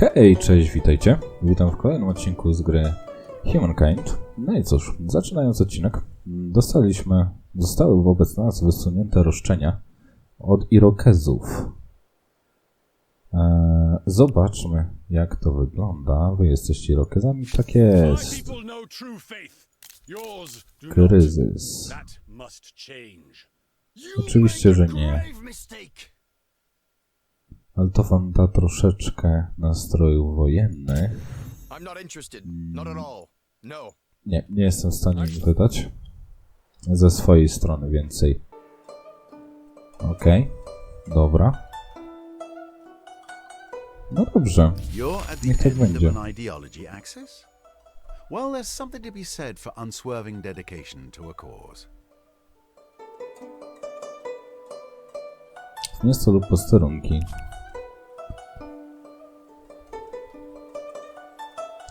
Hej, cześć, witajcie. Witam w kolejnym odcinku z gry Humankind. No i cóż, zaczynając odcinek, dostaliśmy, zostały wobec nas wysunięte roszczenia od Irokezów. Eee, zobaczmy, jak to wygląda. Wy jesteście Irokezami? Tak jest. Kryzys. Oczywiście, że nie. Ale to wam da troszeczkę nastrojów wojennych. All. No. Nie, nie jestem w stanie im wydać. Ze swojej strony więcej. Okej, dobra. No dobrze. Niech tak będzie. Well, there's something to be said for unswerving dedication to a cause. Miasto lub posterunki.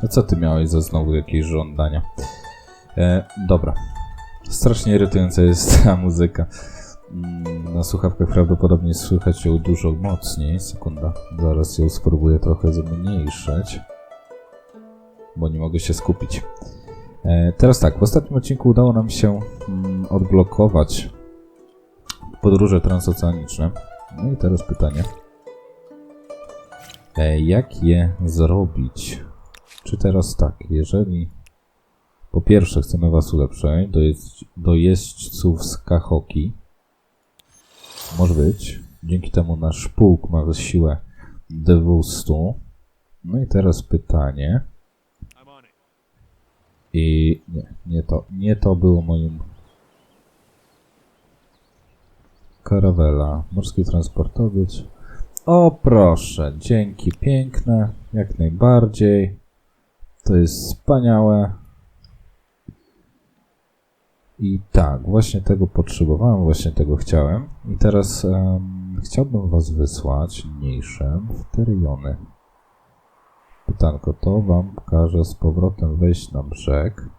A co ty miałeś za znowu jakieś żądania? E, dobra. Strasznie irytująca jest ta muzyka. Mm, Na słuchawkach prawdopodobnie słychać ją dużo mocniej. Sekunda. Zaraz ją spróbuję trochę zmniejszyć. Bo nie mogę się skupić. E, teraz tak, w ostatnim odcinku udało nam się mm, odblokować podróże transoceaniczne. No i teraz pytanie. E, jak je zrobić? Czy teraz tak, jeżeli po pierwsze chcemy was ulepszyć do, jeźdź, do jeźdźców z Kahoki, może być, dzięki temu nasz pułk ma siłę 200. No i teraz pytanie. I nie, nie to, nie to było moim Karawela, morski transportowiec. O proszę, dzięki, piękne, jak najbardziej. To jest wspaniałe. I tak, właśnie tego potrzebowałem, właśnie tego chciałem. I teraz em, chciałbym was wysłać niniejszym w te rejony. Pytanko, to wam każe z powrotem wejść na brzeg.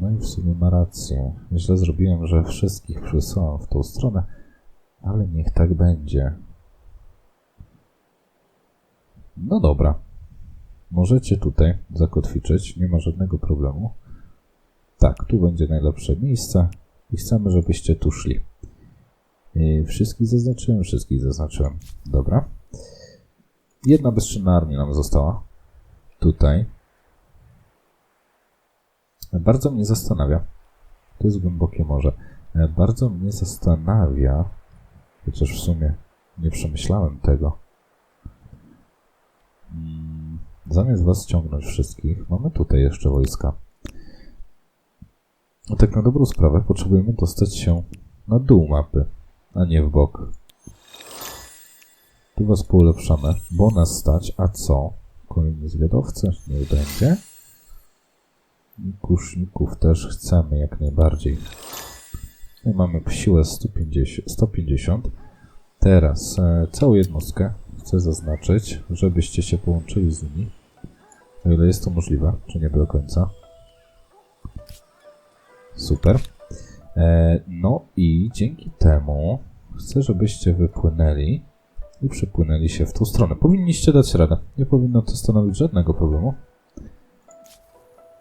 No i w sumie ma rację. Źle zrobiłem, że wszystkich przysłałem w tą stronę, ale niech tak będzie. No dobra. Możecie tutaj zakotwiczyć, nie ma żadnego problemu. Tak, tu będzie najlepsze miejsce i chcemy, żebyście tu szli. Yy, Wszystkich zaznaczyłem, wszystkich zaznaczyłem. Dobra. Jedna bezczynna armia nam została. Tutaj. Bardzo mnie zastanawia. To jest głębokie morze. E, Bardzo mnie zastanawia, chociaż w sumie nie przemyślałem tego. Mm, Zamiast was ściągnąć wszystkich, mamy tutaj jeszcze wojska. A tak na dobrą sprawę potrzebujemy dostać się na dół mapy, a nie w bok. Tu was poulepszamy, bo nas stać, a co? Kolejni zwiadowcy? Niech będzie. Kuszników też chcemy jak najbardziej. I mamy siłę 150. 150. Teraz e, całą jednostkę chcę zaznaczyć, żebyście się połączyli z nimi. O ile jest to możliwe, czy nie do końca. Super. E, no i dzięki temu chcę, żebyście wypłynęli i przepłynęli się w tą stronę. Powinniście dać radę. Nie powinno to stanowić żadnego problemu.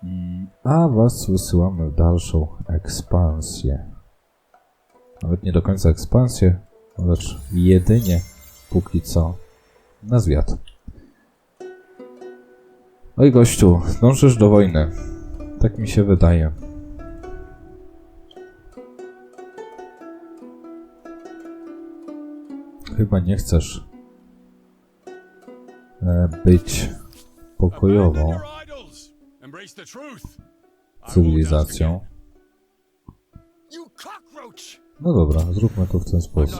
Mm, A was wysyłamy w dalszą ekspansję. Nawet nie do końca ekspansję, lecz jedynie póki co na zwiat. Oj gościu, dążysz do wojny. Tak mi się wydaje. Chyba nie chcesz e, być pokojową cywilizacją. No dobra, zróbmy to w ten sposób.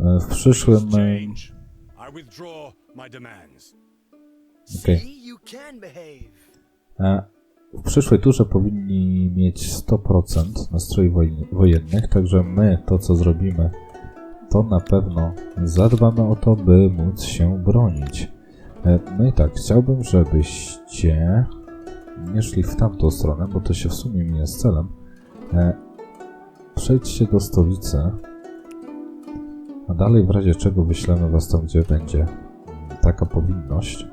E, W przyszłym... E, W przyszłej turze powinni mieć 100% nastroi wojennych, także my to co zrobimy, to na pewno zadbamy o to, by móc się bronić. E, No i tak, chciałbym, żebyście nie szli w tamtą stronę, bo to się w sumie mija z celem. E, Przejdźcie do stolicy A dalej w razie czego wyślemy was tam, gdzie będzie taka powinność.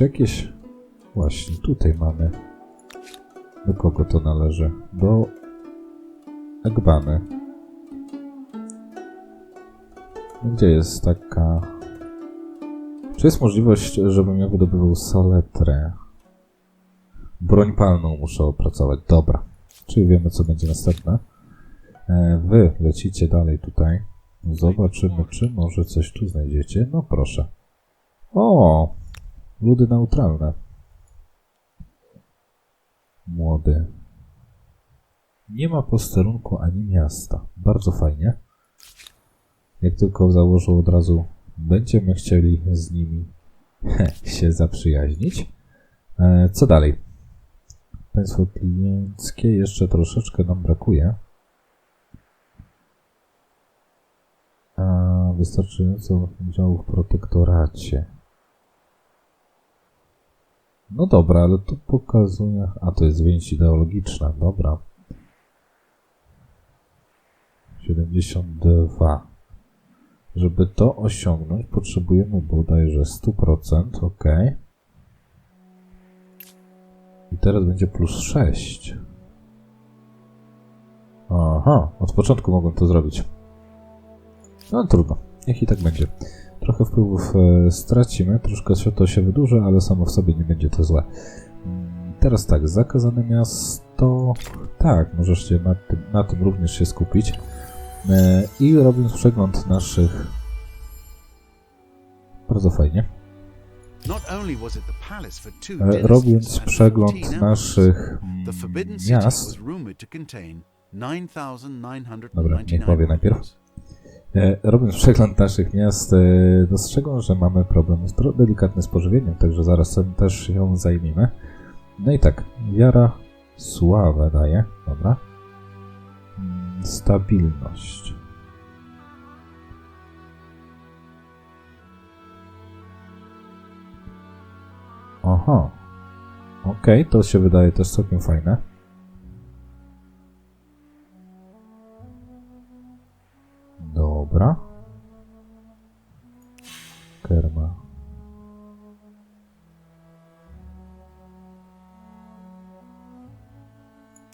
Czy jakieś... Właśnie, tutaj mamy... Do kogo to należy? Do Egbany. No Gdzie jest taka... Czy jest możliwość, żebym ja wydobywał saletrę? Broń palną muszę opracować. Dobra. Czyli wiemy, co będzie następne. E, Wy lecicie dalej tutaj. Zobaczymy, czy może coś tu znajdziecie. No proszę. O! Ludy neutralne. Młody. Nie ma posterunku ani miasta. Bardzo fajnie. Jak tylko założę od razu, będziemy chcieli z nimi się zaprzyjaźnić. E, co dalej? Państwo klienckie jeszcze troszeczkę nam brakuje. A wystarczająco działu w protektoracie. No dobra, ale tu pokazuje. A to jest więź ideologiczna, dobra. 72. Żeby to osiągnąć, potrzebujemy bodajże 100%, ok. I teraz będzie plus 6. Aha, od początku mogłem to zrobić. No trudno, niech i tak będzie. Trochę wpływów e, stracimy, troszkę światło się wydłuży, ale samo w sobie nie będzie to złe. Mm, Teraz tak, zakazane miasto. Tak, możesz się na tym, na tym również się skupić. E, I robiąc przegląd naszych. Bardzo fajnie. E, Robiąc przegląd 14 naszych mm, miast. was rumored to contain 9,999 Dobra, niech powie najpierw. E, Robiąc przegląd naszych miast, e, dostrzegłem, że mamy problem z delikatnym spożywieniem, także zaraz tym też się zajmiemy. No i tak, wiara sławę daje, dobra. Mm, Stabilność. Aha. Okej, to się wydaje też całkiem fajne. Dobra. Kerma.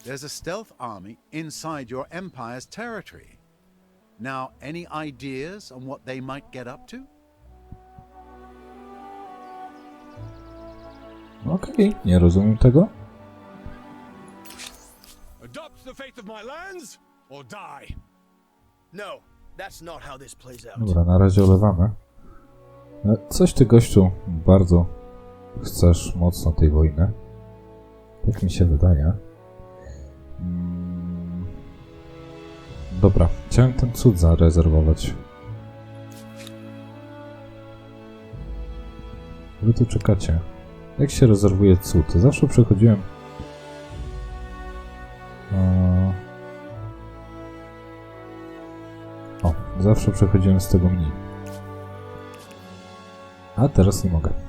There's a stealth army inside your empire's territory. Now, any ideas on what they might get up to? Okej, nie rozumiem tego. Adopt the fate of my lands or die. No, Dobra, na razie olewamy. E, Coś ty, gościu, bardzo chcesz mocno tej wojny. Tak mi się wydaje. Mm. Dobra, chciałem ten cud zarezerwować. Wy tu czekacie. Jak się rezerwuje cud? Zawsze przechodziłem... zawsze przechodziłem z tego mniej. A teraz nie mogę.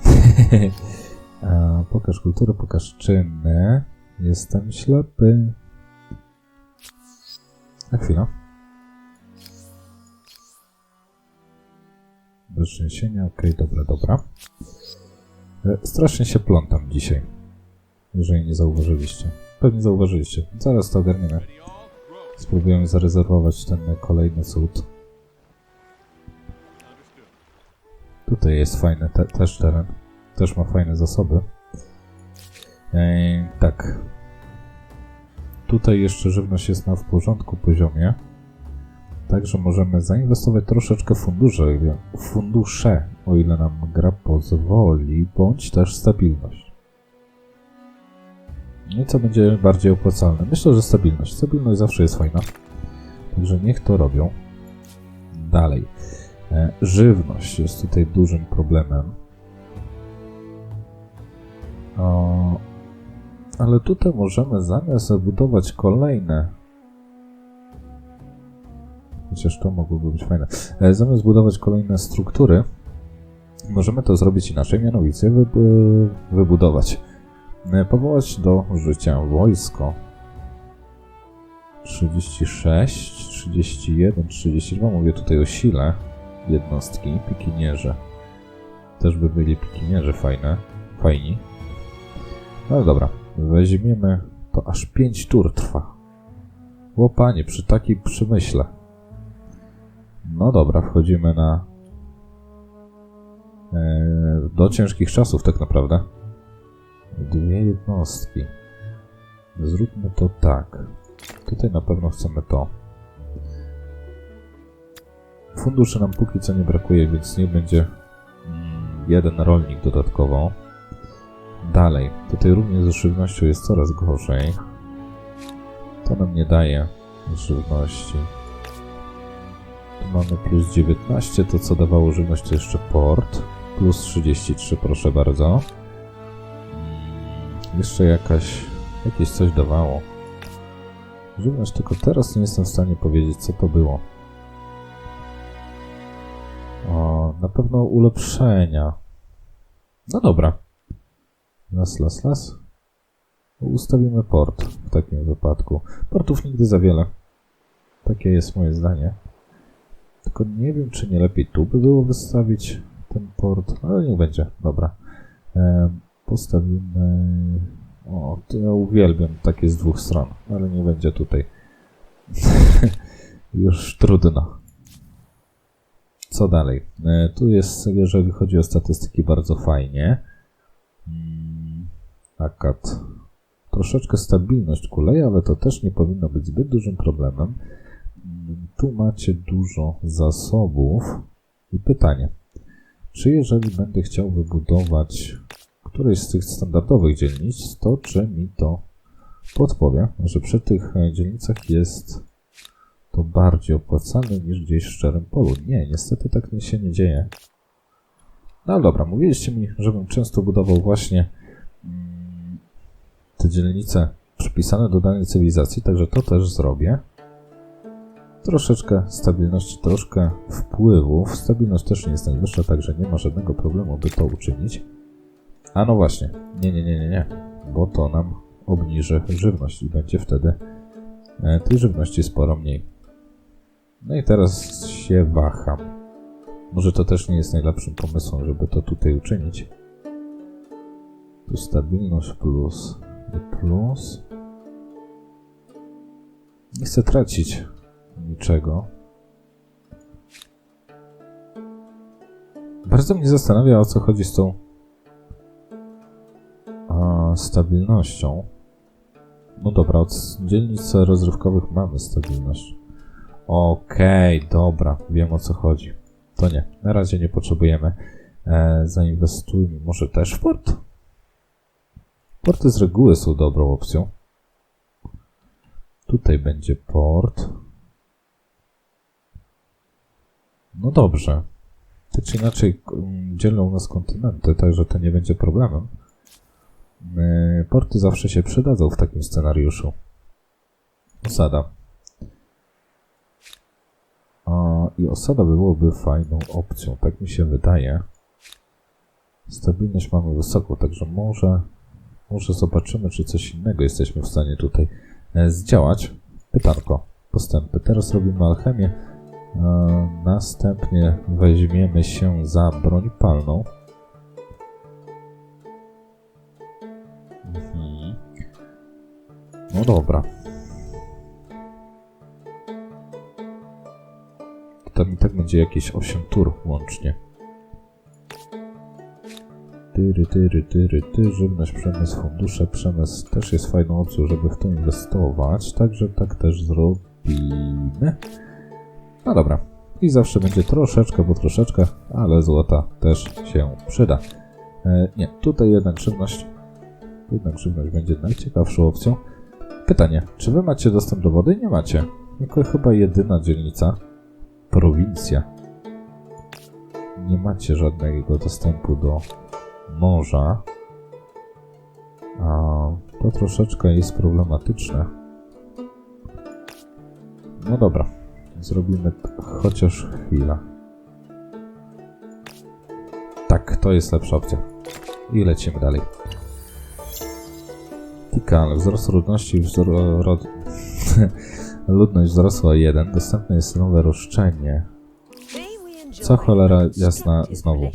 A, pokaż kulturę, pokaż czyny. Jestem ślepy. Na chwilę. Bez trzęsienia, okej, dobra, dobra. E, Strasznie się plątam dzisiaj. Jeżeli nie zauważyliście. Pewnie zauważyliście. Zaraz to ogarniemy. Spróbujemy zarezerwować ten kolejny cud. Tutaj jest fajny te, też teren. Też ma fajne zasoby. Ej, tak. Tutaj jeszcze żywność jest na w porządku poziomie. Także możemy zainwestować troszeczkę fundusze, fundusze, o ile nam gra pozwoli, bądź też stabilność. No I co będzie bardziej opłacalne? Myślę, że stabilność. Stabilność zawsze jest fajna. Także niech to robią. Dalej. E, Żywność jest tutaj dużym problemem. O, ale tutaj możemy zamiast zabudować kolejne. Chociaż to mogłoby być fajne. E, Zamiast budować kolejne struktury, możemy to zrobić inaczej, mianowicie wybu- wybudować. E, Powołać do życia wojsko. 36, 31, 32. Mówię tutaj o sile jednostki, pikinierze. Też by byli pikinierze fajne, fajni. No dobra, weźmiemy, to aż 5 tur trwa. Łopanie, przy takiej przemyśle. No dobra, wchodzimy na... E, do ciężkich czasów tak naprawdę. Dwie jednostki. Zróbmy to tak. Tutaj na pewno chcemy to. Funduszy nam póki co nie brakuje, więc nie będzie mm, jeden rolnik dodatkowo. Dalej, tutaj również z żywnością jest coraz gorzej. To nam nie daje żywności. Tu mamy plus 19, to co dawało żywność to jeszcze port. Plus 33, proszę bardzo. Mm, Jeszcze jakaś, jakieś coś dawało. Żywność, tylko teraz nie jestem w stanie powiedzieć, co to było. O, na pewno ulepszenia. No dobra. Las, las, las. Ustawimy port w takim wypadku. Portów nigdy za wiele. Takie jest moje zdanie. Tylko nie wiem, czy nie lepiej tu by było wystawić ten port, ale niech będzie. Dobra. Postawimy... O, to ja uwielbiam takie z dwóch stron, ale nie będzie tutaj. Już trudno. Co dalej? E, Tu jest, jeżeli chodzi o statystyki, bardzo fajnie. Mm, Akat. Troszeczkę stabilność kuleje, ale to też nie powinno być zbyt dużym problemem. Mm, Tu macie dużo zasobów. I pytanie, czy jeżeli będę chciał wybudować którejś z tych standardowych dzielnic, to czy mi to podpowie, że przy tych e, dzielnicach jest to bardziej opłacalne niż gdzieś w szczerym polu. Nie, niestety tak się nie dzieje. No dobra, mówiliście mi, żebym często budował właśnie mm, te dzielnice przypisane do danej cywilizacji, także to też zrobię. Troszeczkę stabilności, troszkę wpływów. Stabilność też nie jest najwyższa, także nie ma żadnego problemu, by to uczynić. A no właśnie, nie, nie, nie, nie, nie, bo to nam obniży żywność i będzie wtedy e, tej żywności sporo mniej. No i teraz się waham. Może to też nie jest najlepszym pomysłem, żeby to tutaj uczynić. Tu stabilność plus i plus. Nie chcę tracić niczego. Bardzo mnie zastanawia, o co chodzi z tą a, stabilnością. No dobra, od dzielnic rozrywkowych mamy stabilność. Okej, dobra, wiem o co chodzi. To nie, na razie nie potrzebujemy. E, zainwestujmy może też w port? Porty z reguły są dobrą opcją. Tutaj będzie port. No dobrze. Tak czy inaczej dzielą nas kontynenty, także to nie będzie problemem. E, Porty zawsze się przydadzą w takim scenariuszu. Osada. A, I osada byłoby fajną opcją, tak mi się wydaje. Stabilność mamy wysoką, także może, może zobaczymy, czy coś innego jesteśmy w stanie tutaj e, zdziałać. Pytanko, postępy. Teraz robimy alchemię. E, następnie weźmiemy się za broń palną. Mhm. No dobra. Będzie jakieś 8 tur łącznie. Tyry, tyry, tyry, ty, żywność, przemysł, fundusze, przemysł też jest fajną opcją, żeby w to inwestować, także tak też zrobimy. No dobra. I zawsze będzie troszeczkę, bo troszeczkę, ale złota też się przyda. E, nie, tutaj jednak żywność, jednak żywność będzie najciekawszą opcją. Pytanie, czy wy macie dostęp do wody? Nie macie. Jako chyba jedyna dzielnica prowincja. Nie macie żadnego dostępu do morza. A to troszeczkę jest problematyczne. No dobra, zrobimy chociaż chwilę. Tak, to jest lepsza opcja. I lecimy dalej. Tikal, wzrost ludności, wzrost... Ludność wzrosła o jeden. Dostępne jest nowe roszczenie. Co cholera jasna znowu?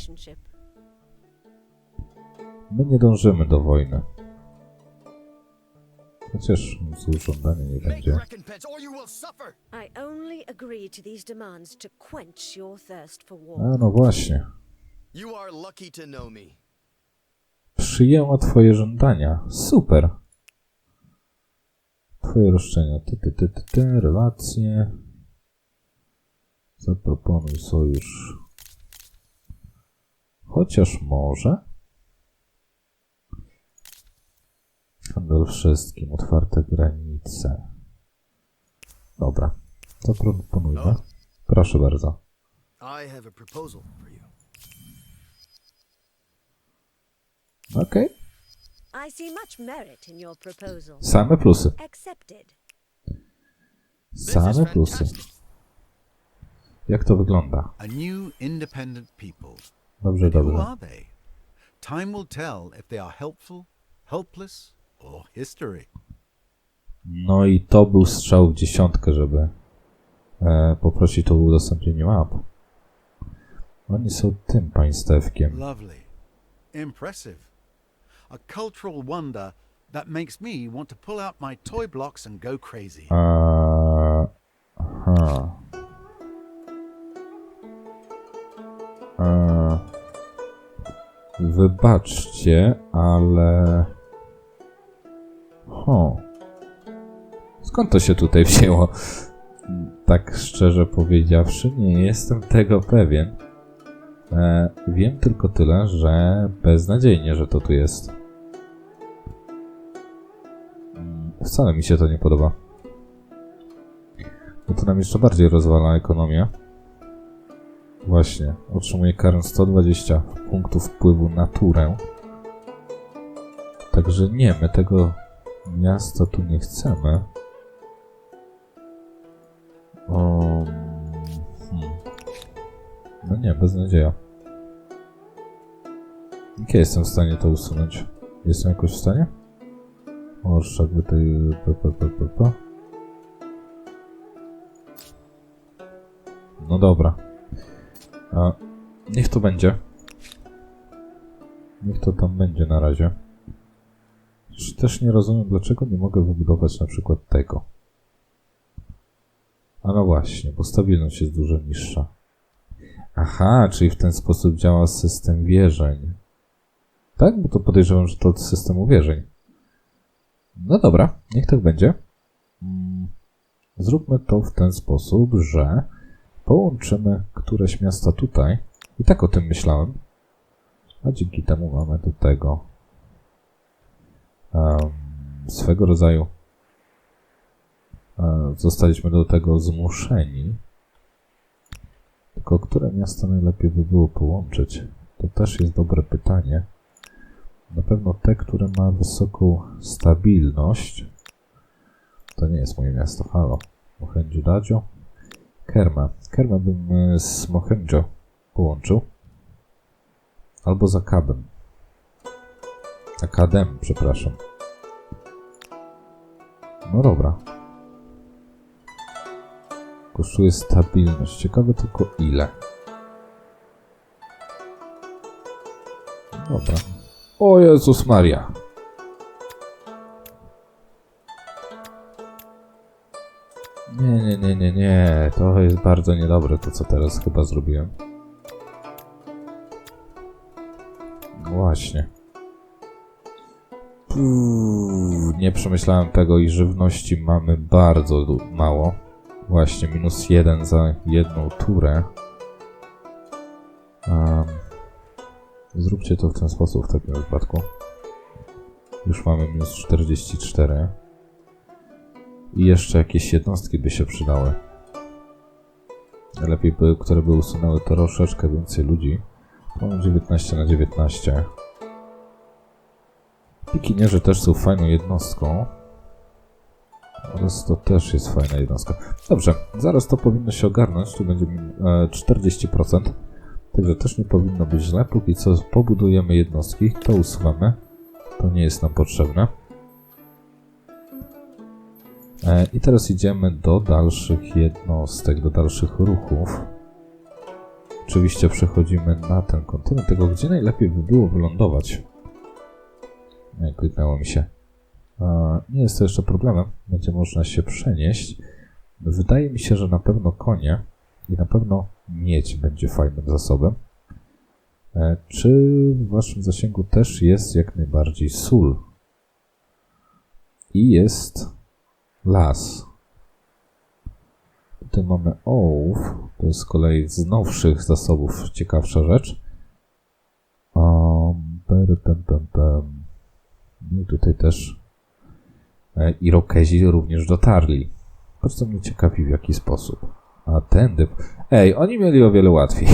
My nie dążymy do wojny. Chociaż cóż, żądania nie będzie. A no właśnie. Przyjęła twoje żądania. Super. Twoje roszczenia. Ty, ty, ty, ty, ty, relacje. Zaproponuj sojusz. Chociaż może. Handel wszystkim. Otwarte granice. Dobra. Zaproponujmy. No. Proszę bardzo. I have I see much merit in your proposal. Same plusy. Accepted. Same plusy. Jak to wygląda? A new independent people. Dobrze, Who dobrze. are they? Time will tell if they are helpful, helpless, or history. No i to był strzał w dziesiątkę, żeby e, poprosić o udostępnienie map. Oni są tym państewkiem. Lovely. Impressive. A cultural wonder that makes me want to pull out my toy blocks and go crazy. Eee, aha. Eee, wybaczcie, ale... Ho. Skąd to się tutaj wzięło? Tak szczerze powiedziawszy, nie jestem tego pewien. E, wiem tylko tyle, że beznadziejnie, że to tu jest. Wcale mi się to nie podoba. No to nam jeszcze bardziej rozwala ekonomię. Właśnie, otrzymuje karę 120 punktów wpływu na turę. Także nie, my tego miasta tu nie chcemy. O, hmm. No nie, beznadzieja. Jak ja jestem w stanie to usunąć? Jestem jakoś w stanie? Orszak by tej... p, p, p, p. No dobra. A, niech to będzie. Niech to tam będzie na razie. Też nie rozumiem, dlaczego nie mogę wybudować na przykład tego. A no właśnie, bo stabilność jest dużo niższa. Aha, czyli w ten sposób działa system wierzeń. Tak? Bo to podejrzewam, że to od systemu wierzeń. No dobra, niech tak będzie. Mm, Zróbmy to w ten sposób, że połączymy któreś miasta tutaj. I tak o tym myślałem. A dzięki temu mamy do tego em, swego rodzaju e, zostaliśmy do tego zmuszeni. Tylko które miasta najlepiej by było połączyć? To też jest dobre pytanie. Na pewno te, które ma wysoką stabilność. To nie jest moje miasto, halo. Mohenjo Dadzio. Kerma. Kerma bym e, z Mohenjo połączył. Albo z Akabem. Akadem, przepraszam. No dobra. Kosztuje stabilność. Ciekawe tylko ile. Dobra. O Jezus Maria. Nie, nie, nie, nie, nie. To jest bardzo niedobre to, co teraz chyba zrobiłem. Właśnie. Puh, nie przemyślałem tego i żywności mamy bardzo mało. Właśnie, minus jeden za jedną turę. Um, zróbcie to w ten sposób w takim wypadku. Już mamy minus 44. I jeszcze jakieś jednostki by się przydały. Lepiej by, które by usunęły troszeczkę więcej ludzi. Mamy 19 na 19. Pikinierzy też są fajną jednostką. Oraz to też jest fajna jednostka. Dobrze, zaraz to powinno się ogarnąć. Tu będzie e, 40%. Także też nie powinno być źle. Póki co pobudujemy jednostki, to usuwamy. To nie jest nam potrzebne. E, I teraz idziemy do dalszych jednostek, do dalszych ruchów. Oczywiście przechodzimy na ten kontynent, tego gdzie najlepiej by było wylądować. Nie, kliknęło mi się. E, Nie jest to jeszcze problemem, będzie można się przenieść. Wydaje mi się, że na pewno konie i na pewno miedź będzie fajnym zasobem. E, Czy w waszym zasięgu też jest jak najbardziej sól? I jest las. Tutaj mamy ołów. To jest z kolei z nowszych zasobów ciekawsza rzecz. Um, pem, pem, pem. No i tutaj też e, Irokezi również dotarli. Bardzo mnie ciekawi w jaki sposób. A tędy... Ej, oni mieli o wiele łatwiej.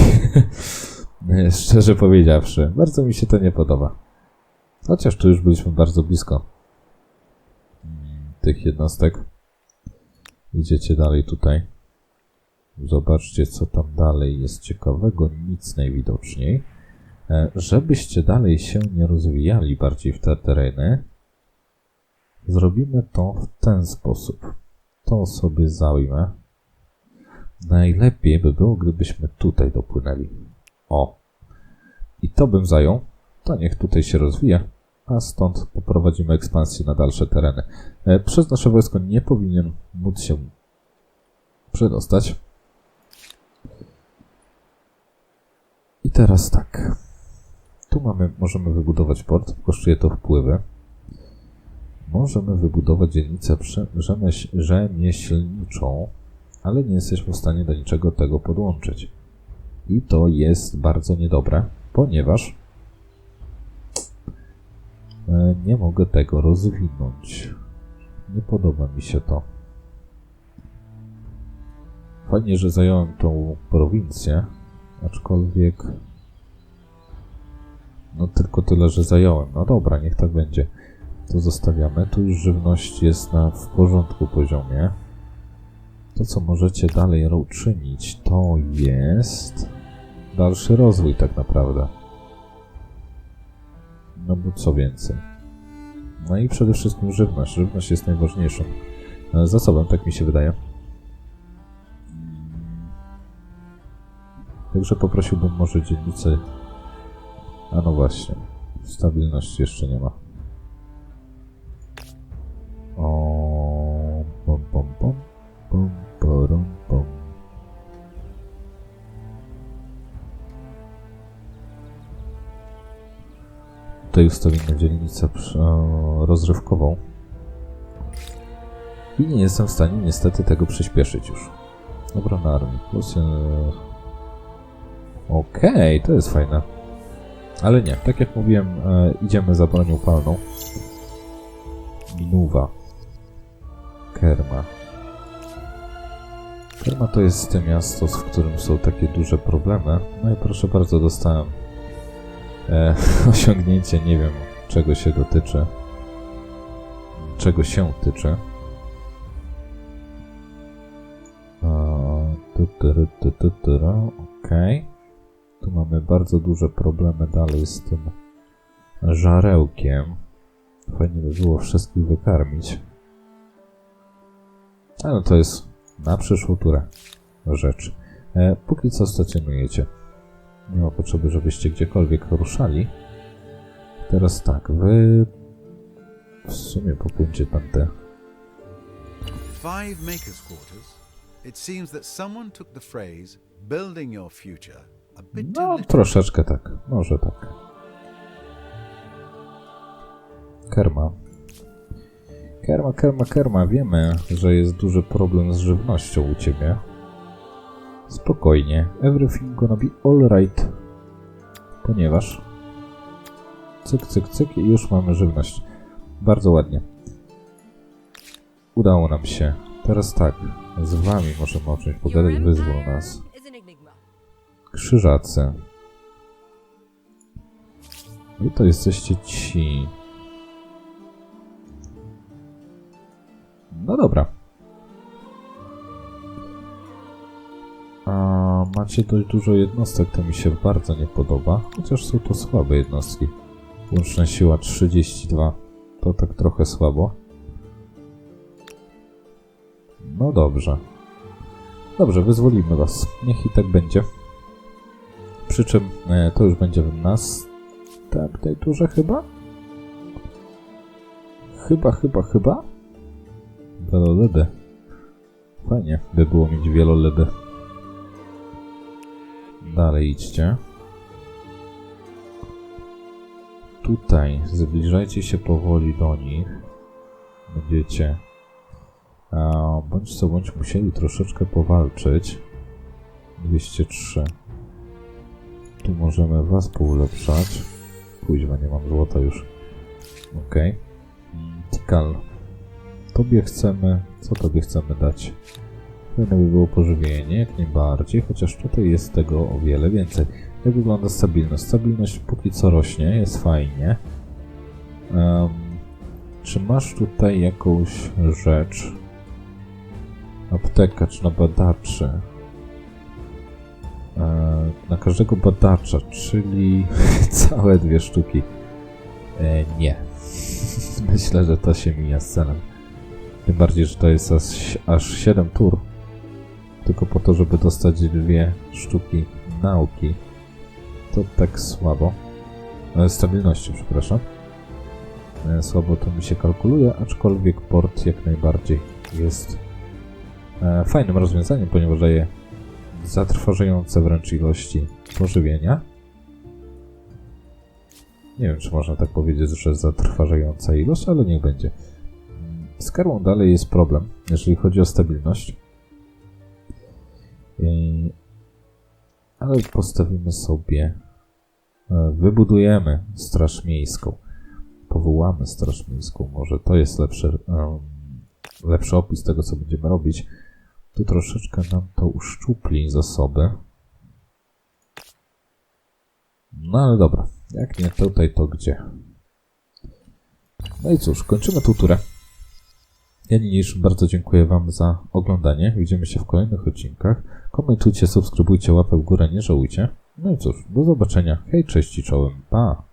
Szczerze powiedziawszy. Bardzo mi się to nie podoba. Chociaż tu już byliśmy bardzo blisko mm, tych jednostek. Idziecie dalej tutaj. Zobaczcie, co tam dalej jest ciekawego. Nic najwidoczniej. E, Żebyście dalej się nie rozwijali bardziej w te tereny, zrobimy to w ten sposób. To sobie zajmę. Najlepiej by było, gdybyśmy tutaj dopłynęli. O. I to bym zajął. To niech tutaj się rozwija, a stąd poprowadzimy ekspansję na dalsze tereny. E, Przez nasze wojsko nie powinien móc się przedostać. I teraz tak. Tu mamy, możemy wybudować port, kosztuje to wpływy. Możemy wybudować dzielnicę rzemieślniczą, ale nie jesteśmy w stanie do niczego tego podłączyć. I to jest bardzo niedobre, ponieważ e, nie mogę tego rozwinąć. Nie podoba mi się to. Fajnie, że zająłem tą prowincję, aczkolwiek. No tylko tyle, że zająłem. No dobra, niech tak będzie. To zostawiamy. Tu już żywność jest na w porządku poziomie. To, co możecie dalej ro- czynić, to jest dalszy rozwój tak naprawdę. No bo co więcej. No i przede wszystkim żywność. Żywność jest najważniejszym e, zasobem, tak mi się wydaje. Także poprosiłbym może dzielnicę. A no właśnie. Stabilności jeszcze nie ma. O, Tutaj ustawimy dzielnicę e, rozrywkową. I nie jestem w stanie niestety tego przyspieszyć już. Obrona armii. Plus e, Okej, to jest fajne. Ale nie, tak jak mówiłem, e, idziemy za bronią palną. Minuwa. Kerma. Kerma to jest miasto, w którym są takie duże problemy. No i proszę bardzo, dostałem e, osiągnięcie, nie wiem czego się dotyczy. Czego się tyczy. Okej. Tu mamy bardzo duże problemy dalej z tym żarełkiem. Fajnie by było wszystkich wykarmić. Ale no to jest na przyszłą turę rzecz. E, póki co stacjonujecie. Nie ma potrzeby, żebyście gdziekolwiek ruszali. Teraz tak, wy w sumie popłyńcie tam te Five Makers Quarters. It seems that someone took the phrase building your future a bit No, troszeczkę tak. Może tak. Kerma. Kerma, kerma, kerma. Wiemy, że jest duży problem z żywnością u ciebie. Spokojnie. Everything gonna be alright. Ponieważ... Cyk, cyk, cyk i już mamy żywność. Bardzo ładnie. Udało nam się. Teraz tak. Z wami możemy o czymś pogadać. Wyzwól nas. Krzyżacy. Wy to jesteście ci. No dobra. A macie dość dużo jednostek, to mi się bardzo nie podoba. Chociaż są to słabe jednostki. Łączna siła 32. To tak trochę słabo. No dobrze. Dobrze, wyzwolimy was. Niech i tak będzie. Przy czym e, to już będzie w następnej turze chyba? Chyba, chyba, chyba? Wieloledy. Fajnie by było mieć wieloledy. Dalej idźcie. Tutaj zbliżajcie się powoli do nich. Będziecie a, bądź co bądź musieli troszeczkę powalczyć. 203. Tu możemy was poulepszać. Kuźwa, nie mam złota już. Mm, Tikal. Tobie chcemy... Co tobie chcemy dać? Fajne by było pożywienie, jak najbardziej, chociaż tutaj jest tego o wiele więcej. Jak wygląda stabilność? Stabilność póki co rośnie, jest fajnie. Em, czy masz tutaj jakąś rzecz? Aptekarz na badaczy. E, na każdego badacza, czyli całe dwie sztuki. E, nie. Myślę, że to się mija z celem. Tym bardziej, że to jest aż, aż 7 tur. Tylko po to, żeby dostać dwie sztuki nauki. To tak słabo. E, stabilności, przepraszam. E, słabo to mi się kalkuluje, aczkolwiek port jak najbardziej jest e, fajnym rozwiązaniem, ponieważ daje zatrważające wręcz ilości pożywienia. Nie wiem, czy można tak powiedzieć, że zatrważająca ilość, ale niech będzie. Z karłą dalej jest problem, jeżeli chodzi o stabilność. I... Ale postawimy sobie... e, Wybudujemy Straż Miejską. Powołamy Straż Miejską. Może to jest lepszy, em, lepszy opis tego, co będziemy robić. Tu troszeczkę nam to uszczupli zasoby. No ale dobra. Jak nie tutaj, to gdzie? No i cóż, kończymy tą turę. Ja niniejszym bardzo dziękuję Wam za oglądanie. Widzimy się w kolejnych odcinkach. Komentujcie, subskrybujcie, łapę w górę, nie żałujcie. No i cóż, do zobaczenia. Hej, cześć i czołem. Pa!